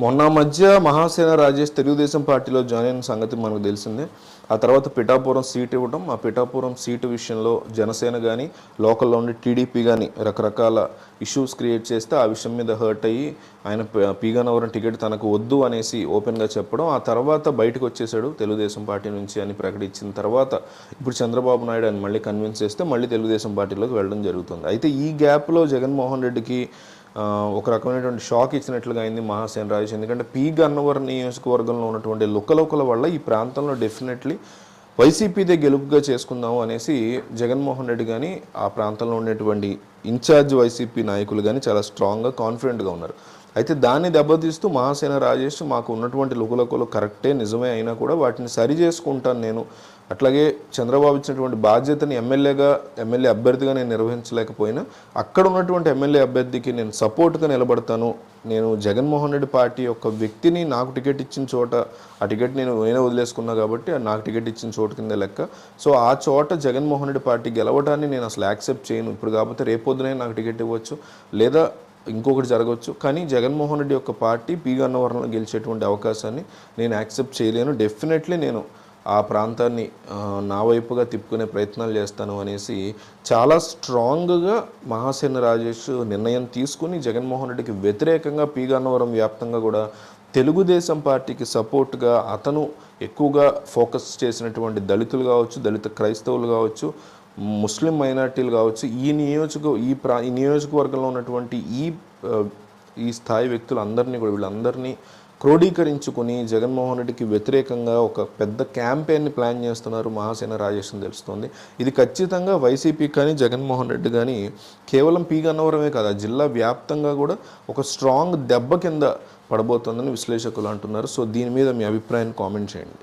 మొన్న మధ్య మహాసేన రాజేష్ తెలుగుదేశం పార్టీలో జాయిన్ అయిన సంగతి మనకు తెలిసిందే. ఆ తర్వాత పిఠాపురం సీట్ ఇవ్వడం ఆ పిఠాపురం సీటు విషయంలో జనసేన కానీ లోకల్లో ఉండి టీడీపీ కానీ రకరకాల ఇష్యూస్ క్రియేట్ చేస్తే ఆ విషయం మీద హర్ట్ అయ్యి ఆయన పీగనవరం టికెట్ తనకు వద్దు అనేసి ఓపెన్గా చెప్పడం ఆ తర్వాత బయటకు వచ్చేసాడు తెలుగుదేశం పార్టీ నుంచి అని ప్రకటించిన తర్వాత ఇప్పుడు చంద్రబాబు నాయుడు అని మళ్ళీ కన్విన్స్ చేస్తే మళ్ళీ తెలుగుదేశం పార్టీలోకి వెళ్ళడం జరుగుతుంది. అయితే ఈ గ్యాప్లో జగన్మోహన్ రెడ్డికి ఒక రకమైనటువంటి షాక్ ఇచ్చినట్లుగా అయింది మహాసేన రాజేష్. ఎందుకంటే పీ గన్నవరం నియోజకవర్గంలో ఉన్నటువంటి లుక్కలుక్కల వల్ల ఈ ప్రాంతంలో డెఫినెట్లీ వైసీపీదే గెలుపుగా చేసుకుందాము అనేసి జగన్మోహన్ రెడ్డి కానీ ఆ ప్రాంతంలో ఉండేటువంటి ఇన్ఛార్జ్ వైసీపీ నాయకులు కానీ చాలా స్ట్రాంగ్గా కాన్ఫిడెంట్గా ఉన్నారు. అయితే దాన్ని దెబ్బతీస్తూ మహాసేన రాజేష్ మాకు ఉన్నటువంటి లుకులకులు కరెక్టే నిజమే అయినా కూడా వాటిని సరి చేసుకుంటాను నేను. అట్లాగే చంద్రబాబు ఇచ్చినటువంటి బాధ్యతని ఎమ్మెల్యేగా ఎమ్మెల్యే అభ్యర్థిగా నేను నిర్వహించలేకపోయినా అక్కడ ఉన్నటువంటి ఎమ్మెల్యే అభ్యర్థికి నేను సపోర్ట్గా నిలబడతాను. నేను జగన్మోహన్ రెడ్డి పార్టీ యొక్క వ్యక్తిని నాకు టికెట్ ఇచ్చిన చోట ఆ టికెట్ నేను నేనే వదిలేసుకున్నా కాబట్టి అది నాకు టికెట్ ఇచ్చిన చోటు కింద లెక్క. సో ఆ చోట జగన్మోహన్ రెడ్డి పార్టీ గెలవడాన్ని నేను అసలు యాక్సెప్ట్ చేయను. ఇప్పుడు కాకపోతే రేపు పొద్దునే నాకు టికెట్ ఇవ్వచ్చు లేదా ఇంకొకటి జరగవచ్చు. కానీ జగన్మోహన్ రెడ్డి యొక్క పార్టీ పీ గన్నవరంలో గెలిచేటువంటి అవకాశాన్ని నేను యాక్సెప్ట్ చేయలేను. డెఫినెట్లీ నేను ఆ ప్రాంతాన్ని నా వైపుగా తిప్పుకునే ప్రయత్నాలు చేస్తాను అనేసి చాలా స్ట్రాంగ్గా మహాసేన రాజేష్ నిర్ణయం తీసుకుని జగన్మోహన్ రెడ్డికి వ్యతిరేకంగా పీ గన్నవరం వ్యాప్తంగా కూడా తెలుగుదేశం పార్టీకి సపోర్ట్గా అతను ఎక్కువగా ఫోకస్ చేసినటువంటి దళితులు కావచ్చు దళిత క్రైస్తవులు కావచ్చు ముస్లిం మైనార్టీలు కావచ్చు ఈ నియోజక ఈ ప్రా ఈ నియోజకవర్గంలో ఉన్నటువంటి ఈ ఈ స్థాయి వ్యక్తులందరినీ కూడా వీళ్ళందరినీ క్రోడీకరించుకుని జగన్మోహన్ రెడ్డికి వ్యతిరేకంగా ఒక పెద్ద క్యాంపెయిన్ని ప్లాన్ చేస్తున్నారు మహాసేన రాజేష్ అని తెలుస్తుంది. ఇది ఖచ్చితంగా వైసీపీ కానీ జగన్మోహన్ రెడ్డి కానీ కేవలం పీ గన్నవరమే కాదు జిల్లా వ్యాప్తంగా కూడా ఒక స్ట్రాంగ్ దెబ్బ కింద పడబోతోందని విశ్లేషకులు అంటున్నారు. సో దీని మీద మీ అభిప్రాయాన్ని కామెంట్ చేయండి.